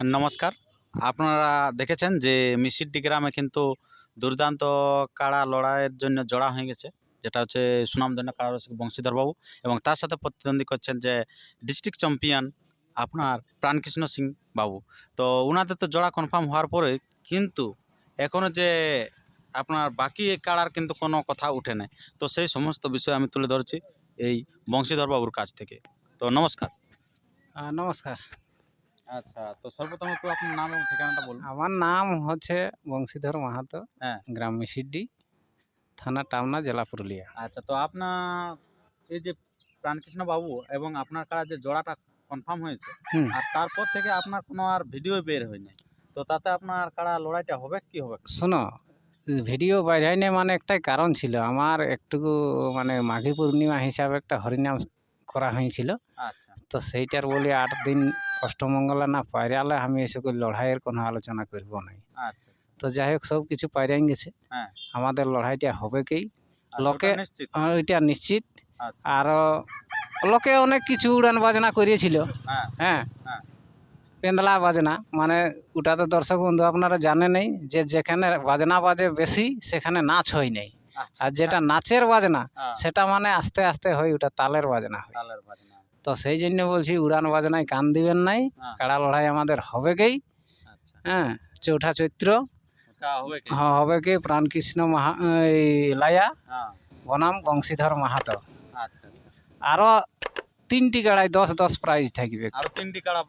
নমস্কার। আপনারা দেখেছেন যে মিসিড্ডি গ্রামে কিন্তু দুর্দান্ত কাড়া লড়াইয়ের জন্য জড়া হয়ে গেছে, যেটা হচ্ছে সুনামধন্য কাড়া রসিক বংশীধর বাবু এবং তার সাথে প্রতিদ্বন্দ্বী করছেন যে ডিস্ট্রিক্ট চ্যাম্পিয়ন আপনার প্রাণকৃষ্ণ সিং বাবু। তো ওনাদের তো জড়া কনফার্ম হওয়ার পরে কিন্তু এখনও যে আপনার বাকি কাড়ার কিন্তু কোনো কথা উঠে নাই। তো সেই সমস্ত বিষয় আমি তুলে ধরছি এই বংশীধর বাবুর কাছ থেকে। তো নমস্কার। নমস্কার। আচ্ছা তো সর্বপ্রথম একটু আপনার নাম এবং ঠিকানাটা বলুন। আমার নাম হচ্ছে বংশীধর মাহাতো হ্যাঁ। গ্রাম মিসিড্ডি থানা টামনা জেলা পুরুলিয়া। আচ্ছা তো আপনার এই যে প্রাণকৃষ্ণ বাবু এবং আপনার কারা যে জোড়াটা কনফার্ম হয়েছে। আর তারপর থেকে আপনার কোনো আর ভিডিও বের হয়নি। তো তাতে আপনার কারা লড়াইটা হবে কি হবে? শোনো ভিডিও বাইরে নেই মানে একটাই কারণ ছিল। আমার একটুকু মানে মাঘী পূর্ণিমা হিসাবে একটা হরিনাম করা হয়েছিল। আচ্ছা। তো সেইটার বলে আট দিন অষ্টমঙ্গলা না পাইরালে আমি এসব লড়াইয়ের কোনো আলোচনা করব না আচ্ছা। তো যাই হোক সব কিছু পাইরাই গেছে। হ্যাঁ। আমাদের লড়াইটা হবে কি? লোকে- ওইটা নিশ্চিত। আচ্ছা। আরও লোকে অনেক কিছু উড়ান বাজনা করিয়েছিল। হ্যাঁ। হ্যাঁ। হ্যাঁ। পেন্দলা বাজনা মানে ওটা তো দর্শক বন্ধু আপনারা জানে নেই যে যেখানে বাজনা বাজে বেশি সেখানে নাচ হয় নাই। আচ্ছা। আর যেটা নাচের বাজনা সেটা মানে আস্তে আস্তে হয় ওটা তালের বাজনা হয়। তালের বাজনা। তো সেই জন্য বলছি উড়ান বাজনায় কান দিবেন নাই হ্যাঁ। কাড়া লড়াই আমাদের হবে কি আচ্ছা। হ্যাঁ চৌঠা চৈত্র। হবে কি হ্যাঁ, হবে কি প্রাণকৃষ্ণ মাহা এই লায়া হ্যাঁ। বনাম বংশীধর মাহাতো। আরও আরও তিনটি কাড়ায় দশ দশ প্রাইজ থাকবে। আর তিনটি কাড়া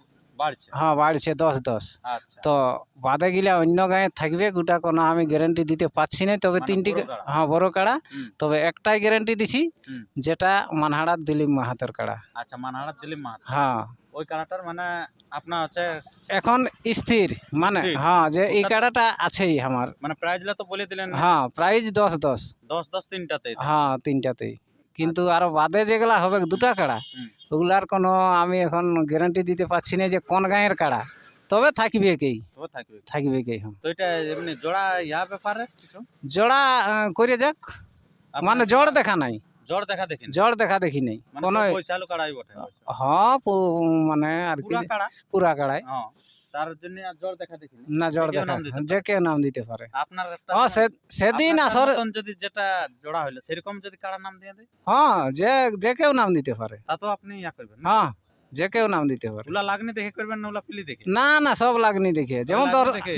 হ্যাঁ বাড়ছে দশ দশ। আচ্ছা। তো বাদে গিলা অন্য গায়ে থাকবে গোটা কোনো আমি গ্যারেন্টি দিতে পারছি না তবে মানে তিনটি হ্যাঁ বড় কাড়া। তবে একটাই গ্যারেন্টি দিছি যেটা মানহাড়ার দিলীপ মাহাতের কাড়া। আচ্ছা মানহারা দিলীপ মাহাতো হ্যাঁ। ওই কাড়াটার মানে আপনার হচ্ছে এখন স্থির মানে? হ্যাঁ যে এই কাড়াটা আছেই আমার। মানে প্রাইজটা তো বলে দিলেন। হ্যাঁ প্রাইজ দশ দশ। দশ দশ তিনটাতে হ্যাঁ তিনটাতেই। কিন্তু আরও বাদে যেগুলা হবে দুটা কাড়া। ওগুলার কোনো আমি এখন গ্যারান্টি দিতে পারছি না যে কোন গাঁয়ের কাড়া। তবে থাকবে কে থাকবে কে হ্যাঁ। তো এটা এমনি জোড়া ইয়া ব্যাপারে জোড়া করে যাক। মানে জড় দেখা নাই। জ্বর দেখা দেখা দেখি নাই। মানে কোনো। হ্যাঁ মানে আর কি। পুরা কাড়া পুরা কাড়াই। হ্যাঁ। তার জন্য জ্বর দেখা দেখি না যে দেখা যে কেউ নাম দিতে পারে। আপনার সেদিন আসর যদি যেটা জোড়া হইল সেরকম যদি কাড়া নাম দিয়ে দেয়? হ্যাঁ যে যে কেউ নাম দিতে পারে। তা তো আপনি ইয়া করবেন? হ্যাঁ যে কেউ নাম দিতে পারে। লাগনি দেখে করবেন না পিলি দেখে? না না সব লাগনি দেখে। যেমন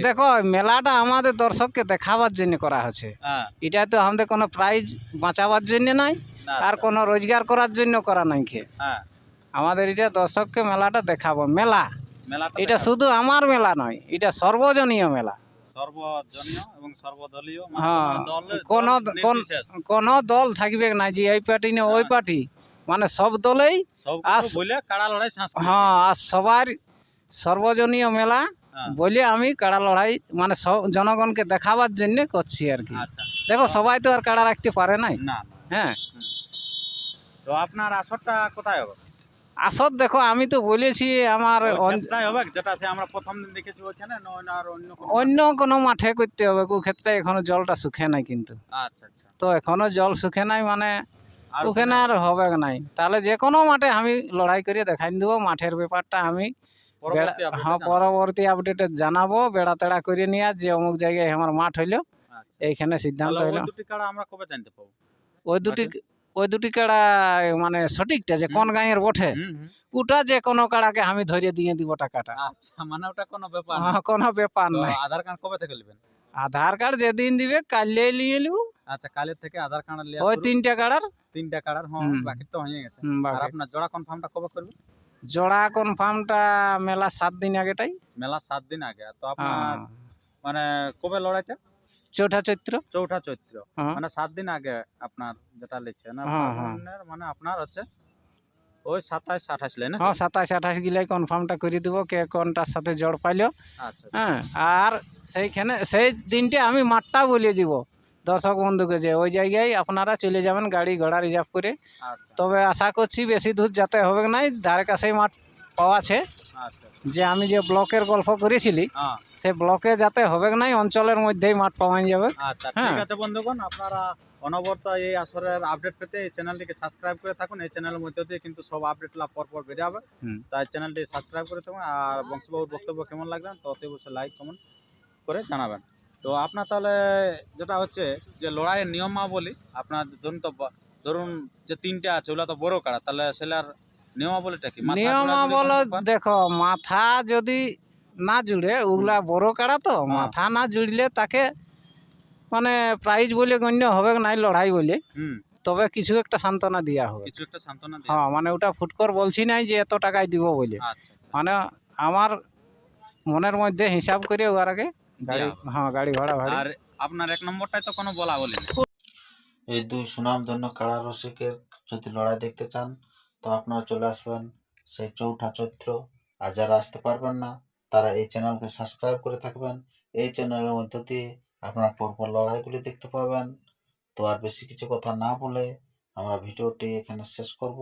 দেখো? মেলাটা আমাদের দর্শককে দেখাবার জন্য করা হচ্ছে। হ্যাঁ। এটা তো আমাদের কোনো প্রাইজ বাঁচাবার জন্য নাই আর কোনো রোজগার করার জন্য করা নাই খে হ্যাঁ। আমাদের এটা দর্শককে মেলাটা দেখাবো। মেলা। মেলাটা এটা শুধু আমার মেলা নয় এটা সর্বজনীয় মেলা। মানে হ্যাঁ, কোনো কোনো দল থাকবে না যে এই পার্টি না ওই হ্যাঁ। পার্টি মানে সব দলেই হ্যাঁ আর সবার সর্বজনীয় মেলা হ্যাঁ, বলে আমি কাড়া লড়াই মানে সব জনগণকে দেখাবার জন্য করছি আর কি। আচ্ছা। দেখো সবাই তো আর কাড়া রাখতে পারে নাই। হ্যাঁ। তো আপনার আসরটা কোথায় হবে? আসত দেখো আমি তো বলেছি আমার অন্য কোনো- মাঠে করতে হবে ও ক্ষেত্রে এখনও জলটা শুখে নাই কিন্তু। আচ্ছা আচ্ছা। তো এখনও জল শুখে নাই মানে ওখানে আর হবে নাই। তাহলে যে কোনো মাঠে আমি লড়াই করে দেখাই দেবো মাঠের ব্যাপারটা আমি হ্যাঁ পরবর্তী আপডেটে জানাব বেড়া তেড়া করে নিয়ে যে অমুক জায়গায় আমার মাঠ হইল আচ্ছা। এইখানে সিদ্ধান্ত হইল। আমরা কবে জানতে পাবো? ওই দুটি ওই দুটি কাড়া মানে সঠিকটা যে কোন গাঁয়ের বটে হুম। ওটা যে কোনো কাড়াকে আমি ধরে দিয়ে দিব টাকাটা। আচ্ছা মানে ওটা কোনো ব্যাপার না। কোনো ব্যাপার নাই। আধার কার্ড কবে থেকে নেবেন? আধার কার্ড যেদিন দিবে কালিয়ে নিয়ে নিব। আচ্ছা কালের থেকে আধার কার্ড লিয়ে ওই। তিনটা কাড়ার। তিনটা কার্ডার হ্যাঁ। বাকি তো হয়ে গেছে। আর। আপনার জোড়া কনফার্মটা কবে করবে জোড়া কনফার্মটা মেলা সাত দিন আগেটাই। মেলা সাত দিন আগে। তো আপনার মানে কবে লড়াইটা? চৌঠা চৈত্র? চৌঠা চৈত্র। হ্যাঁ। মানে সাত দিন আগে আপনার যেটা লিখছেন আর হ্যাঁ, হ্যাঁ। মানে আপনার হচ্ছে ওই সাতাশ আঠাশ লাই না হ্যাঁ সাতাশ আঠাশ গিলাই কনফার্মটা করে দিব কে কোনটার সাথে জড় পাইলো। আচ্ছা হ্যাঁ আর সেইখানে সেই দিনটে আমি মাঠটা বলে দিব। দর্শক বন্ধুকে যে ওই জায়গায় আপনারা চলে যাবেন গাড়ি ঘোড়া রিজার্ভ করে। আচ্ছা। তবে আশা করছি বেশি দূর যেতে হবে নাই ধারে কাছেই মাঠ পাওয়া আছে। আচ্ছা যে আমি যে ব্লকের গল্প করেছিলি হ্যাঁ। সে ব্লকে যাতে হবে নাই অঞ্চলের মধ্যেই মাঠ পাওয়া যাবে। আচ্ছা হ্যাঁ। ঠিক আছে বন্ধুগণ আপনারা অনবরত এই আসরের আপডেট পেতে এই চ্যানেলটিকে সাবস্ক্রাইব করে থাকুন। এই চ্যানেলের মধ্যে দিয়ে কিন্তু সব আপডেট লাভ পর পর বেরিয়ে যাবে। তাই চ্যানেলটি সাবস্ক্রাইব করে থাকুন আর বংশবাবুর বক্তব্য কেমন লাগলেন তো অতি অবশ্যই লাইক কমেন্ট করে জানাবেন। তো আপনার তাহলে যেটা হচ্ছে যে লড়াইয়ের নিয়মাবলী আপনার ধরুন তো ধরুন যে তিনটে আছে ওগুলো তো বড় কাড়া তাহলে সেলার নিয়মাবলীটা কি? দেখো মাথা যদি না জুড়ে ওগুলা বড় কাড়া তো হ্যাঁ। মাথা না জুড়লে তাকে মানে প্রাইজ বলে গণ্য হবে নাই লড়াই বলে। হুম। তবে কিছু একটা সান্ত্বনা দেওয়া হবে। কিছু একটা সান্ত্বনা হ্যাঁ মানে ওটা ফুটকর বলছি নাই যে এত টাকায় দিব বলে। আচ্ছা আচ্ছা। মানে আমার মনের মধ্যে হিসাব করে ওর আগে গাড়ি হ্যাঁ গাড়ি ভাড়া ভাড়া। আর আপনার এক নম্বরটাই তো কোনো বলা বলি এই দুই সুনামধন্য কাড়া রসিকের যদি লড়াই দেখতে চান তো আপনারা চলে আসবেন সেই চৌঠা চৈত্র। আর যারা আসতে পারবেন না, তারা এই চ্যানেলকে সাবস্ক্রাইব করে থাকবেন। এই চ্যানেলের মধ্য দিয়ে আপনারা পরপর লড়াইগুলি দেখতে পাবেন। তো আর বেশি কিছু কথা না বলে আমরা ভিডিওটি এখানে শেষ করব।